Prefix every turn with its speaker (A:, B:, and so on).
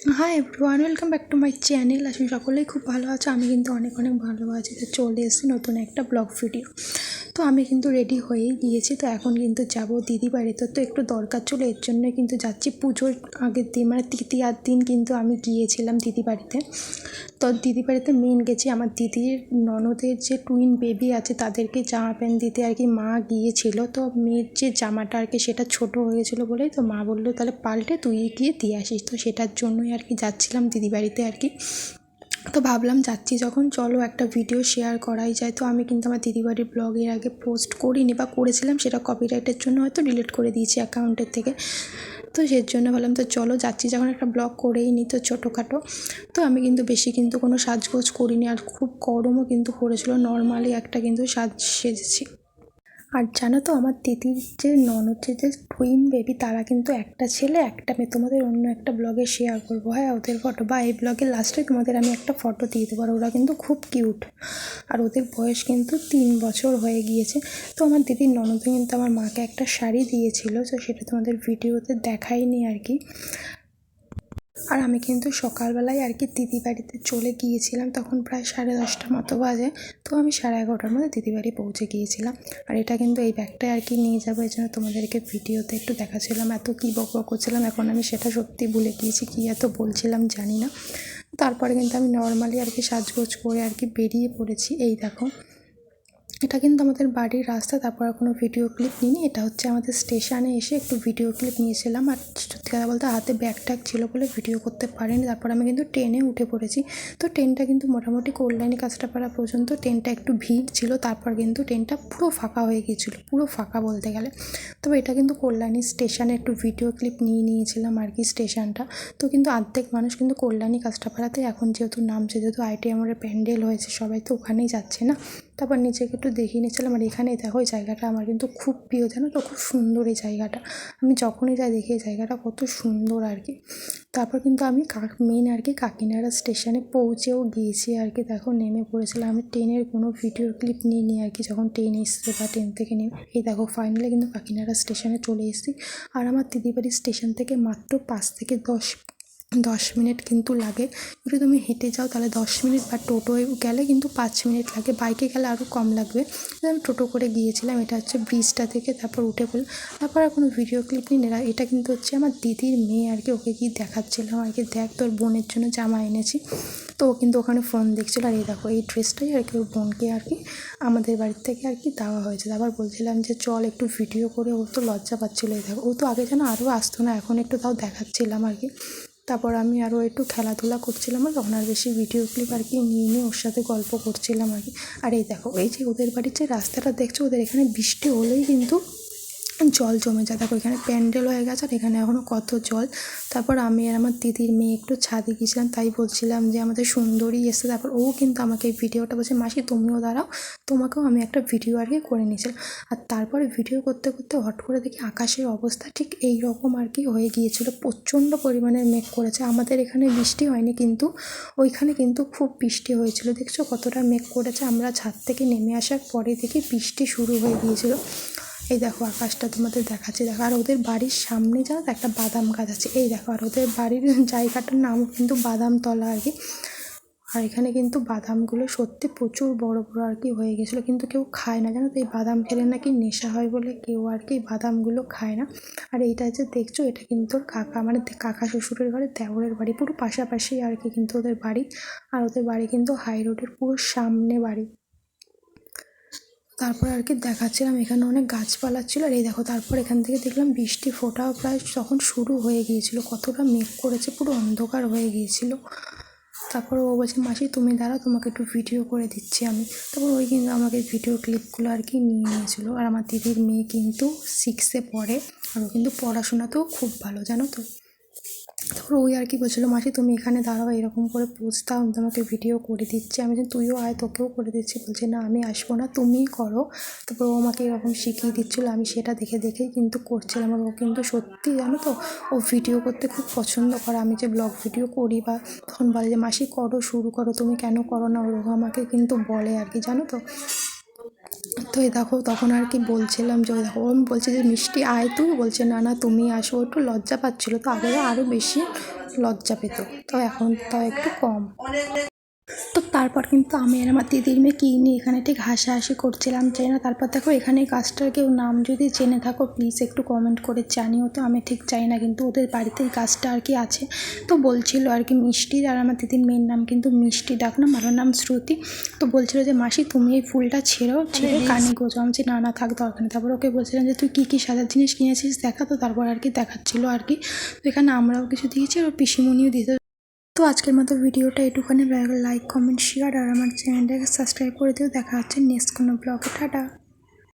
A: Hi everyone welcome back to my channel আসলে সকলেই খুব ভালো আছে। আমি কিন্তু অনেক অনেক ভালো আছি। তো চলে এসেছি নতুন একটা ব্লগ ভিডিও তো আমি কিন্তু রেডি হয়েই গিয়েছি, তো এখন কিন্তু যাব দিদি বাড়িতে। তো একটু দরকার ছিল, এর জন্য কিন্তু যাচ্ছি। পুজোর আগের দিন মানে তৃতীয়ার দিন কিন্তু আমি গিয়েছিলাম দিদি বাড়িতে। তো দিদি বাড়িতে মেন গেছি। আমার দিদির, ননদের যে টুইন বেবি আছে, তাদেরকে জামা প্যান্ট দিতে আর কি মা গিয়েছিল। তো মেয়ের যে জামাটা আর কি, সেটা ছোট হয়েছিল বলেই তো মা বলল, তাহলে পাল্টে তুই গিয়ে দিয়ে আসিস। তো সেটার জন্যই আর কি যাচ্ছিলাম দিদি বাড়িতে আর কি। তো ভাবলাম যাচ্ছি, যখন চলো একটা ভিডিও শেয়ার করাই যায়। তো আমি কিন্তু আমার দিদিবাড়ির ব্লগের আগে পোস্ট করিনি বা করেছিলাম, সেটা কপিরাইটের জন্য হয়তো ডিলিট করে দিয়েছি অ্যাকাউন্টের থেকে। তো সেই জন্য বললাম তো চলো যাচ্ছি, যখন একটা ব্লগ করেই নিই তো ছোটোখাটো। তো আমি কিন্তু বেশি কিন্তু কোনো সাজগোজ করিনি, আর খুব গরমও কিন্তু পড়েছিল। নর্মালি একটা কিন্তু সাজ সেজেছি। আর জানো তো, আমার দিদির যে ননদের যে টুইন বেবি তারা কিন্তু একটা ছেলে, একটা মেয়ে। তোমাদের অন্য একটা ব্লগে শেয়ার করব। হ্যাঁ ওদের ফটো বা এই ব্লগের লাস্টে তোমাদের আমি একটা ফটো দিয়ে দেবো। আর ওরা কিন্তু খুব কিউট আর ওদের বয়স কিন্তু তিন বছর হয়ে গিয়েছে। তো আমার দিদির ননদ কিন্তু আমার মাকে একটা শাড়ি দিয়েছিল, তো সেটা তোমাদের ভিডিওতে দেখাইনি আর কি। আর আমি কিন্তু সকালবেলায় আর কি দিদি বাড়িতে চলে গিয়েছিলাম, তখন প্রায় সাড়ে দশটা মতো বাজে। তো আমি সাড়ে এগারোটার মধ্যে দিদি বাড়ি পৌঁছে গিয়েছিলাম। আর এটা কিন্তু এই ব্যাগটায় আর কি নিয়ে যাব, এই জন্য তোমাদেরকে ভিডিওতে একটু দেখাচ্ছিলাম, এত কী বক বক করছিলাম। এখন আমি সেটা সত্যি ভুলে গিয়েছি, কী এত বলছিলাম জানি না। তারপরে কিন্তু আমি নর্মালি আর কি সাজগোজ করে আর কি বেরিয়ে পড়েছি। এই দেখো এটা কিন্তু আমাদের বাড়ির রাস্তা, তারপর কোনো ভিডিও ক্লিপ নিইনি। এটা হচ্ছে আমাদের স্টেশনে এসে একটু ভিডিও ক্লিপ নিয়েছিলাম। আর সত্যি কথা বলতে হাতে ব্যাগ ছিল বলে ভিডিও করতে পারিনি। তারপর আমি কিন্তু ট্রেনে উঠে পড়েছি। তো ট্রেনটা কিন্তু মোটামুটি কল্যাণী কাঁচরাপাড়া পর্যন্ত ট্রেনটা একটু ভিড় ছিল। তারপর কিন্তু ট্রেনটা পুরো ফাঁকা হয়ে গিয়েছিল, পুরো ফাঁকা বলতে গেলে। তবে এটা কিন্তু কল্যাণী স্টেশনে একটু ভিডিও ক্লিপ নিয়ে নিয়েছিলাম আর কি স্টেশনটা তো কিন্তু অর্ধেক মানুষ কিন্তু কল্যাণী কাঁচরাপাড়াতে এখন যেহেতু নামছে, যেহেতু আইটিএমের প্যান্ডেল হয়েছে, সবাই তো ওখানেই যাচ্ছে না। তারপর নিজেকে একটু দেখিয়ে নিয়েছিলাম আর এখানে দেখো এই জায়গাটা আমার কিন্তু খুব প্রিয়, জানো তো? খুব সুন্দর এই জায়গাটা। আমি যখনই যাই দেখি এই জায়গাটা কত সুন্দর আর কি। তারপর কিন্তু আমি কাক মেন আর কি কাকিনাড়া স্টেশনে পৌঁছেও গিয়েছি আর কি। দেখো নেমে পড়েছিলাম। আমি ট্রেনের কোনো ভিডিও ক্লিপ নিয়ে নিই আর কি, যখন ট্রেন এসছে বা ট্রেন থেকে নেমে। এই দেখো ফাইনালি কিন্তু কাকিনাড়া স্টেশনে চলে এসেছি। আর আমার দিদিবাড়ির স্টেশন থেকে মাত্র পাঁচ থেকে দশ দশ মিনিট কিন্তু লাগে। যদি তুমি হেঁটে যাও তাহলে দশ মিনিট বা টোটোয় গেলে কিন্তু পাঁচ মিনিট লাগে। বাইকে গেলে আরও কম লাগবে। আমি টোটো করে গিয়েছিলাম, এটা হচ্ছে ব্রিজটা থেকে তারপর উঠে পড়লাম। তারপর কোনো ভিডিও ক্লিপ নিই। না, এটা কিন্তু হচ্ছে আমার দিদির মেয়ে আর কি, ওকে গিয়ে দেখাচ্ছিলাম আর কি। দেখ তোর বোনের জন্য জামা এনেছি। তো ও কিন্তু ওখানে ফোন দেখছিলো। আর এই দেখো, এই ড্রেসটাই আর কি ওর বোনকে আর কি আমাদের বাড়ির থেকে আর কি দেওয়া হয়েছে। তারপর বলছিলাম যে, চল একটু ভিডিও করে ও তো লজ্জা পাচ্ছিলো। এই দেখো, ও তো আগে যেন আরও আসতো না, এখন একটু তাও দেখাচ্ছিলাম আর কি। তারপর আমি আরও একটু খেলাধুলা করছিলাম, আর ওনার বেশি ভিডিও ক্লিপ আর কি নিয়ে নিয়ে ওর সাথে গল্প করছিলাম আর কি। আর এই দেখো, এই যে ওদের বাড়ির যে রাস্তাটা দেখছ, ওদের এখানে বৃষ্টি হলেই কিন্তু জল জমে যায়। দেখো, এখানে প্যান্ডেল হয়ে গেছে আর এখানে এখনও কত জল। তারপর আমি আর আমার দিদির মেয়ে একটু ছাদে গিয়েছিলাম, তাই বলছিলাম যে আমাদের সুন্দরী এসে তারপর ও কিন্তু আমাকে এই ভিডিওটা বলছে, মাসি, তুমিও দাঁড়াও, তোমাকেও আমি একটা ভিডিও আর কি করে নিয়েছিলাম। আর তারপরে ভিডিও করতে করতে হট করে দেখি আকাশের অবস্থা ঠিক এই রকম আর কি হয়ে গিয়েছিল। প্রচণ্ড পরিমাণের মেঘ করেছে। আমাদের এখানে বৃষ্টি হয়নি কিন্তু, ওইখানে কিন্তু খুব বৃষ্টি হয়েছিল। দেখছ কতটা মেঘ করেছে। আমরা ছাদ থেকে নেমে আসার পরে দেখি বৃষ্টি শুরু হয়ে গিয়েছিল। এই দেখো আকাশটা তোমাদের দেখাচ্ছি। দেখো, আর ওদের বাড়ির সামনে জানো একটা বাদাম গাছ আছে। এই দেখো, আর ওদের বাড়ির জায়গাটার নাম কিন্তু বাদামতলা আর কি। আর এখানে কিন্তু বাদামগুলো সত্যি প্রচুর বড় বড় আর কি হয়ে গেছিল। কিন্তু কেউ খায় না, জানো তো? এই বাদাম খেলে নাকি নেশা হয় বলে কেউ আর কি বাদামগুলো খায় না। আর এইটা যে দেখছ, এটা কিন্তু কাকা মানে কাকা শ্বশুরের ঘরে দেওরের বাড়ি, পুরো পাশাপাশি আর কি কিন্তু ওদের বাড়ি। আর ওদের বাড়ি কিন্তু হাই রোডের পুরো সামনে বাড়ি। তারপর আর কি দেখাচ্ছিলাম, এখানে অনেক গাছপালা ছিল আর এই দেখো তারপর এখান থেকে দেখলাম বৃষ্টি ফোটাও প্রায় তখন শুরু হয়ে গিয়েছিল, কতটা মেঘ করেছে পুরো অন্ধকার হয়ে গিয়েছিল। তারপর ও বলছে, মাসি, তুমি দাঁড়াও, তোমাকে একটু ভিডিও করে দিচ্ছি আমি। তারপর ওই কিন্তু আমাকে ভিডিও ক্লিপগুলো আর কি নিয়ে নিয়েছিল। আর আমার দিদির মেয়ে কিন্তু সিক্সে পড়ে, আর ও কিন্তু পড়াশোনাতেও খুব ভালো, জানো তো? তারপর ওই আর কি বলছিলো, মাসি, তুমি এখানে দাঁড়াও, এরকম করে আমি তোমাকে ভিডিও করে দিচ্ছি। আমি তুইও আয়, তোকেও করে দিচ্ছি। বলছে, না, আমি আসব না, তুমিই করো। তারপর ও আমাকে এরকম শিখিয়ে দিচ্ছিল, আমি সেটা দেখে দেখেই কিন্তু করছিলাম। আর ও কিন্তু সত্যি জানো তো, ও ভিডিও করতে খুব পছন্দ করে। আমি যে ব্লগ ভিডিও করি বা তখন বলে যে, মাসি, করো, শুরু করো, তুমি কেন করো না? ওরকম আমাকে কিন্তু বলে আর কি, জানো তো? তো এই দেখো, তখন আর কি বলছিলাম যে, ওই দেখো আমি বলছি যে, মিষ্টি আয় তুই? বলছে, না না, তুমি আসো। একটু লজ্জা পাচ্ছিলো, তো আগে আরও বেশি লজ্জা পেত। তো এখন তাও একটু কম। তো তারপর কিন্তু আমি আর আমার দিদির মেয়ে কী নিয়ে এখানে ঠিক হাসাহাসি করছিলাম জানি না। তারপর দেখো এখানে গাছটার কেউ নাম যদি জেনে থাকো প্লিজ একটু কমেন্ট করে জানিও তো আমি ঠিক চাই না কিন্তু ওদের বাড়িতে গাছটা আর কি আছে। তো বলছিল আর কি মিষ্টির আর আমার দিদির মেয়ের নাম কিন্তু মিষ্টি ডাক নাম আমার নাম শ্রুতি। তো বলছিল যে মাসি তুমি এই ফুলটা ছেড়ো ছেড়ে কানে গোজো আমি বলছি, না না থাক দরকার নেই। তারপর ওকে বলছিলাম যে তুই কী কী সাজার জিনিস কিনেছিস? দেখা তো। তারপর আর কি দেখাচ্ছিলো আর কি। তো এখানে আমরাও কিছু দিয়েছি আর ওর পিসিমণিও দিতে তো আজকের মতো ভিডিওটা এটুখানি। লাইক, কমেন্ট শেয়ার আর আমার চ্যানেলটাকে সাবস্ক্রাইব করে দিও। দেখা হচ্ছে নেক্সট কোনো ব্লগে টাটা।